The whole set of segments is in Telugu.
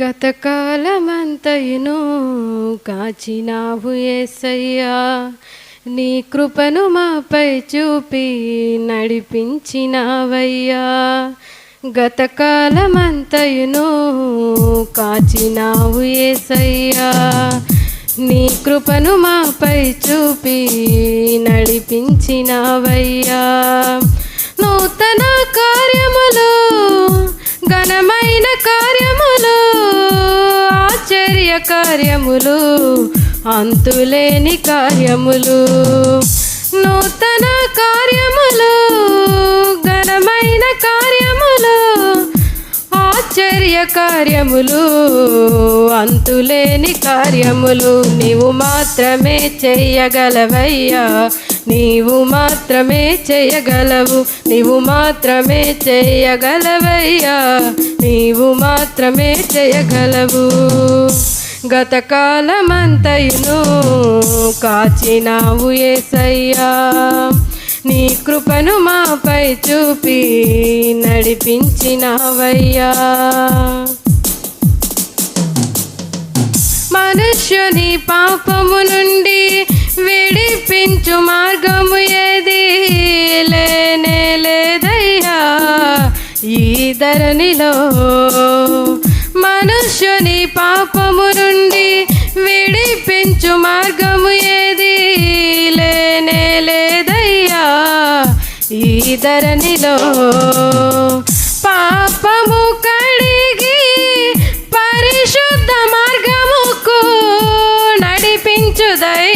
గతకాలమంతయును కాచినావు ఏసయ్యా. నీ కృపను మాపై చూపి నడిపించినావయ్యా. గతకాలమంతయును కాచినావు ఏసయ్యా. నీ కృపను మాపై చూపి నడిపించినావయ్యా. నూతన కార్యములు ఘనమైన కార్యములు ఆశ్చర్య కార్యములు అంతులేని కార్యములు. నూతన కార్యములు ఘనమైన కార్యములు ఆశ్చర్య కార్యములు అంతులేని కార్యములు నీవు మాత్రమే చెయ్యగలవయ్యా నీవు మాత్రమే చేయగలవు నీవు మాత్రమే చేయగలవయ్యా. నీవు మాత్రమే చేయగలవు. గతకాలమంతయును కాచినావు ఏసయ్యా. నీ కృపను మాపై చూపి నడిపించినావయ్యా. మనుష్యుని పాపము నుండి విడిపించు మార్గము ఏది లేనే లేదయ్యా. ఈ ధరణిలో మనుష్యుని పాపము నుండి విడిపించు మార్గము ఏది లేనే లేదయ్యా. ఈ ధరణిలో పాపము కడిగి పరిశుద్ధ మార్గముకు నడిపించుదై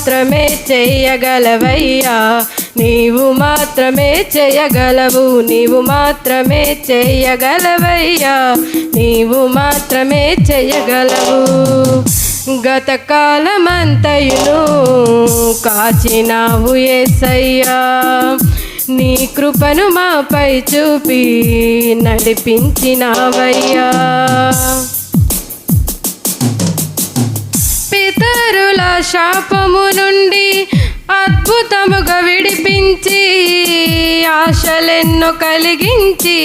మాత్రమే చేయగలవయ్యా నీవు మాత్రమే చేయగలవు నీవు మాత్రమే చేయగలవయ్యా నీవు మాత్రమే చేయగలవు గతకాలమంతయును కాచినావు ఏసయ్యా. నీ కృపను మాపై చూపి నడిపించినావయ్యా. పితరుల శాపము నుండి అద్భుతముగా విడిపించి ఆశలెన్నో కలిగించి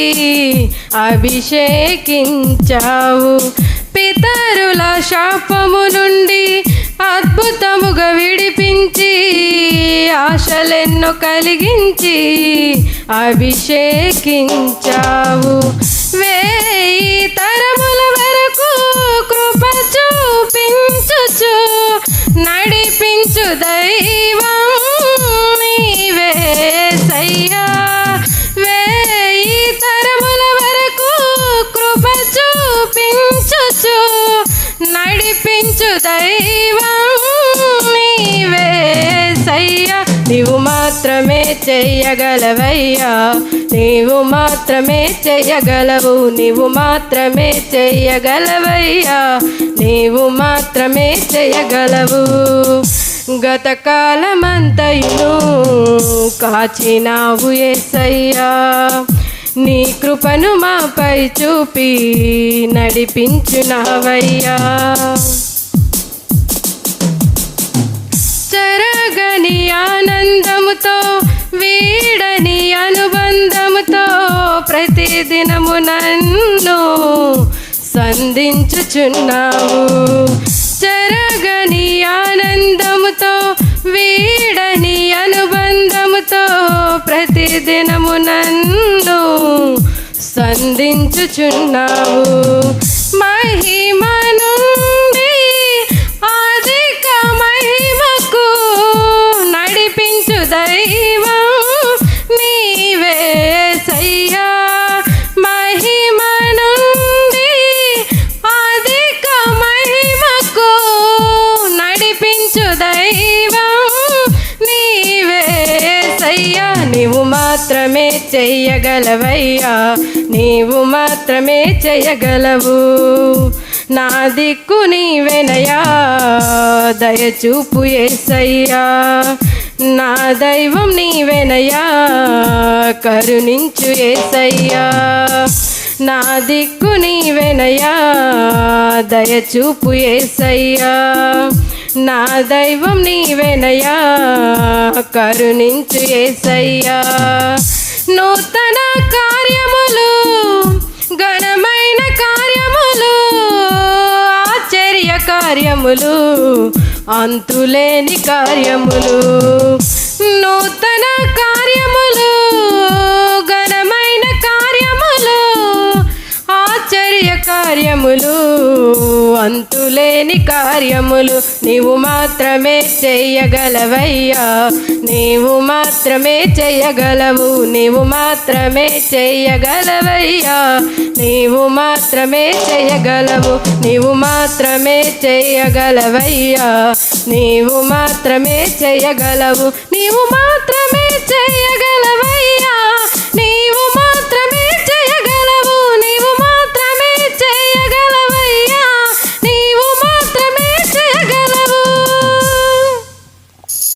అభిషేకించావు. పితరుల శాపము నుండి అద్భుతముగా విడిపించి ఆశలెన్నో కలిగించి అభిషేకించావు. వేయి తరముల వరకు కృప చూపించి దైవం నీవే సయ్యా. వేయి తరముల వరకు కృప చూపించుచు నడిపించు దైవం నీవే సయ్యా నీవు మాత్రమే చెయ్యగలవయ్యా నీవు మాత్రమే చెయ్యగలవు నీవు మాత్రమే చెయ్యగలవయ్యా నీవు మాత్రమే చెయ్యగలవు గతకాలమంతయును కాచినావు ఏసయ్యా. నీ కృపను మాపై చూపి నడిపించునావయ్యా. చెరగని ఆనందముతో వీడని అనుబంధముతో ప్రతిదినము నన్ను సంధించుచున్నావు. చెరగని ఆనందం నీ అనుబంధముతో ప్రతిదినము నన్ను సంధించుచున్నావు. మహిమ నుండి అధిక మహిమకు నడిపించు దైవం నీవే సయ్యా. మహిమ నుండి అధిక మహిమకు నడిపించు దైవం మాత్రమే చెయ్యగలవయ్యా. నీవు మాత్రమే చెయ్యగలవు. నా దిక్కు నీవెనయా దయచూపు ఏసయ్యా. నా దైవం నీవెనయా కరుణించు ఏసయ్యా. నా దిక్కు నీవెనయా దయచూపు ఏసయ్యా. నా దైవం నీవెనయా కరుణించు ఏసయ్యా. కార్యములు అంతులేని కార్యములు. నూతన కార్య కార్యములు అంతులేని కార్యములు నీవు మాత్రమే చెయ్యగలవయ్యా నీవు మాత్రమే చెయ్యగలవు నీవు మాత్రమే చెయ్యగలవయ్యా నీవు మాత్రమే చెయ్యగలవు నీవు మాత్రమే చెయ్యగలవయ్యా నీవు మాత్రమే చెయ్యగలవు నీవు మాత్రమే చెయ్యగలవు